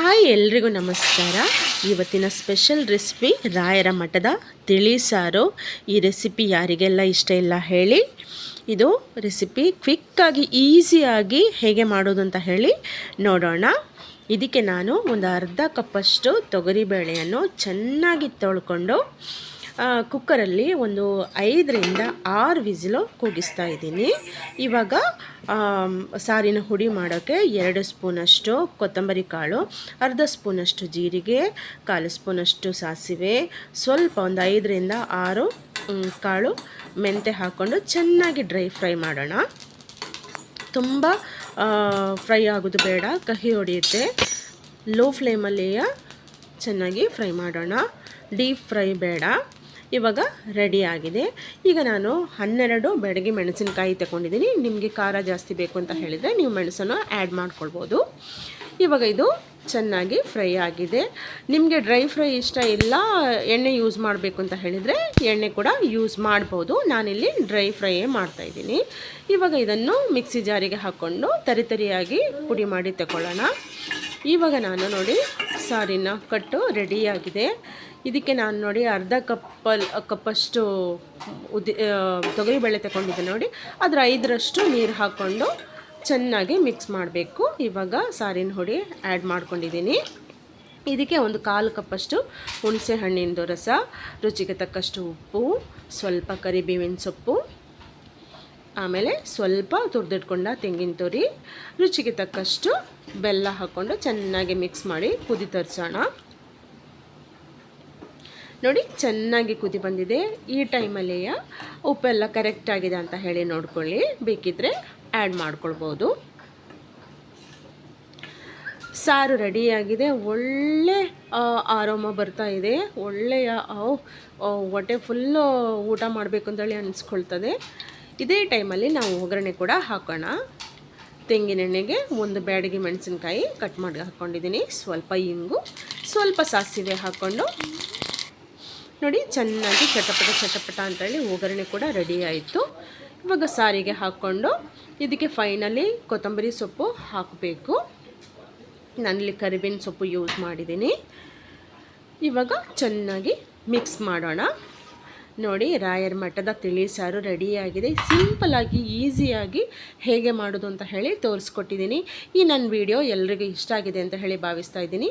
Hi ಎಲ್ರಿಗೂ ನಮಸ್ಕಾರ. ಇವತ್ತಿನ ಸ್ಪೆಷಲ್ ರೆಸಿಪಿ ರಾಯರ ಮಠದ ತಿಳಿ ಸಾರು. ಈ ರೆಸಿಪಿ ಯಾರಿಗೆಲ್ಲ ಇಷ್ಟ ಇಲ್ಲ ಹೇಳಿ. ಇದು ರೆಸಿಪಿ ಕ್ವಿಕ್ಕಾಗಿ ಈಸಿಯಾಗಿ ಹೇಗೆ ಮಾಡೋದು ಅಂತ ಹೇಳಿ ನೋಡೋಣ. ಇದಕ್ಕೆ ನಾನು ಒಂದು ಅರ್ಧ ಕಪ್ಪಷ್ಟು ತೊಗರಿಬೇಳೆಯನ್ನು ಚೆನ್ನಾಗಿ ತೊಳ್ಕೊಂಡು ಕುಕ್ಕರಲ್ಲಿ ಒಂದು ಐದರಿಂದ ಆರು ವಿಸಿಲು ಕೂಗಿಸ್ತಾ ಇದ್ದೀನಿ. ಇವಾಗ ಸಾರಿನ ಹುಡಿ ಮಾಡೋಕ್ಕೆ ಎರಡು ಸ್ಪೂನಷ್ಟು ಕೊತ್ತಂಬರಿ ಕಾಳು, ಅರ್ಧ ಸ್ಪೂನಷ್ಟು ಜೀರಿಗೆ, ಕಾಲು ಸ್ಪೂನಷ್ಟು ಸಾಸಿವೆ, ಸ್ವಲ್ಪ ಒಂದು ಐದರಿಂದ ಆರು ಕಾಳು ಮೆಂತೆ ಹಾಕ್ಕೊಂಡು ಚೆನ್ನಾಗಿ ಡ್ರೈ ಫ್ರೈ ಮಾಡೋಣ. ತುಂಬ ಫ್ರೈ ಆಗೋದು ಬೇಡ, ಕಹಿ ಹೊಡೆಯುತ್ತೆ. ಲೋ ಫ್ಲೇಮಲ್ಲಿಯ ಚೆನ್ನಾಗಿ ಫ್ರೈ ಮಾಡೋಣ. ಡೀಪ್ ಫ್ರೈ ಬೇಡ. ಇವಾಗ ರೆಡಿ ಆಗಿದೆ. ಈಗ ನಾನು ಹನ್ನೆರಡು ಬೆಳಗ್ಗೆ ಮೆಣಸಿನಕಾಯಿ ತಗೊಂಡಿದ್ದೀನಿ. ನಿಮಗೆ ಖಾರ ಜಾಸ್ತಿ ಬೇಕು ಅಂತ ಹೇಳಿದರೆ ನೀವು ಮೆಣಸನ್ನು ಆ್ಯಡ್ ಮಾಡ್ಕೊಳ್ಬೋದು. ಇವಾಗ ಇದು ಚೆನ್ನಾಗಿ ಫ್ರೈ ಆಗಿದೆ. ನಿಮಗೆ ಡ್ರೈ ಫ್ರೈ ಇಷ್ಟ ಇಲ್ಲ, ಎಣ್ಣೆ ಯೂಸ್ ಮಾಡಬೇಕು ಅಂತ ಹೇಳಿದರೆ ಎಣ್ಣೆ ಕೂಡ ಯೂಸ್ ಮಾಡ್ಬೋದು. ನಾನಿಲ್ಲಿ ಡ್ರೈ ಫ್ರೈಯೇ ಮಾಡ್ತಾಯಿದ್ದೀನಿ ಇವಾಗ ಇದನ್ನು ಮಿಕ್ಸಿ ಜಾರಿಗೆ ಹಾಕ್ಕೊಂಡು ತರಿತರಿಯಾಗಿ ಪುಡಿ ಮಾಡಿ ತಗೊಳ್ಳೋಣ. ಇವಾಗ ನಾನು ನೋಡಿ ಸಾರಿನ ಕಟ್ಟು ರೆಡಿಯಾಗಿದೆ. ಇದಕ್ಕೆ ನಾನು ನೋಡಿ ಅರ್ಧ ಕಪ್ಪಲ್, ಕಪ್ಪಷ್ಟು ಉದ್ದಿ ತೊಗರಿಬೇಳೆ ತಗೊಂಡಿದ್ದೆ ನೋಡಿ. ಅದರ ಐದರಷ್ಟು ನೀರು ಹಾಕ್ಕೊಂಡು ಚೆನ್ನಾಗಿ ಮಿಕ್ಸ್ ಮಾಡಬೇಕು. ಇವಾಗ ಸಾರಿನ ಹುಡಿ ಆ್ಯಡ್ ಮಾಡ್ಕೊಂಡಿದ್ದೀನಿ. ಇದಕ್ಕೆ ಒಂದು ಕಾಲು ಕಪ್ಪಷ್ಟು ಹುಣಸೆ ಹಣ್ಣಿನದು ರಸ, ರುಚಿಗೆ ತಕ್ಕಷ್ಟು ಉಪ್ಪು, ಸ್ವಲ್ಪ ಕರಿಬೇವಿನ ಸೊಪ್ಪು ಆಮೇಲೆ ಸ್ವಲ್ಪ ತುರಿದಿಟ್ಕೊಂಡ ತೆಂಗಿನ ತುರಿ, ರುಚಿಗೆ ತಕ್ಕಷ್ಟು ಬೆಲ್ಲ ಹಾಕ್ಕೊಂಡು ಚೆನ್ನಾಗಿ ಮಿಕ್ಸ್ ಮಾಡಿ ಕುದಿ ತರಿಸೋಣ. ನೋಡಿ, ಚೆನ್ನಾಗಿ ಕುದಿ ಬಂದಿದೆ. ಈ ಟೈಮಲ್ಲಿ ಉಪ್ಪೆಲ್ಲ ಕರೆಕ್ಟ್ ಆಗಿದೆ ಅಂತ ಹೇಳಿ ನೋಡ್ಕೊಳ್ಳಿ. ಬೇಕಿದ್ದರೆ ಆ್ಯಡ್ ಮಾಡ್ಕೊಳ್ಬೋದು. ಸಾರು ರೆಡಿಯಾಗಿದೆ ಒಳ್ಳೆ ಆರೋಮ ಬರ್ತಾ ಇದೆ. ಒಳ್ಳೆಯ ಹೊಟ್ಟೆ ಫುಲ್ಲು ಊಟ ಮಾಡಬೇಕು ಅಂತೇಳಿ ಅನಿಸ್ಕೊಳ್ತದೆ. ಇದೇ ಟೈಮಲ್ಲಿ ನಾವು ಒಗ್ಗರಣೆ ಕೂಡ ಹಾಕೋಣ. ತೆಂಗಿನೆಣ್ಣೆಗೆ ಒಂದು ಬ್ಯಾಡಿಗೆ ಮೆಣಸಿನ್ಕಾಯಿ ಕಟ್ ಮಾಡಿ ಹಾಕ್ಕೊಂಡಿದ್ದೀನಿ ಸ್ವಲ್ಪ ಇಂಗು, ಸ್ವಲ್ಪ ಸಾಸಿವೆ ಹಾಕ್ಕೊಂಡು ನೋಡಿ, ಚೆನ್ನಾಗಿ ಚಟಪಟ ಚಟಪಟ ಅಂತೇಳಿ ಒಗ್ಗರಣೆ ಕೂಡ ರೆಡಿ ಆಯಿತು. ಇವಾಗ ಸಾರಿಗೆ ಹಾಕ್ಕೊಂಡು ಇದಕ್ಕೆ ಫೈನಲಿ ಕೊತ್ತಂಬರಿ ಸೊಪ್ಪು ಹಾಕಬೇಕು. ನಾನಿಲ್ಲಿ ಕರಿಬೇವಿನ ಸೊಪ್ಪು ಯೂಸ್ ಮಾಡಿದ್ದೀನಿ. ಇವಾಗ ಚೆನ್ನಾಗಿ ಮಿಕ್ಸ್ ಮಾಡೋಣ. ನೋಡಿ ರಾಯರ ಮಠದ ತಿಳಿ ಸಾರು ರೆಡಿಯಾಗಿದೆ ಸಿಂಪಲಾಗಿ ಈಸಿಯಾಗಿ ಹೇಗೆ ಮಾಡೋದು ಅಂತ ಹೇಳಿ ತೋರಿಸ್ಕೊಟ್ಟಿದ್ದೀನಿ. ಈ ನನ್ನ ವಿಡಿಯೋ ಎಲ್ರಿಗೂ ಇಷ್ಟ ಆಗಿದೆ ಅಂತ ಹೇಳಿ ಭಾವಿಸ್ತಾ ಇದ್ದೀನಿ.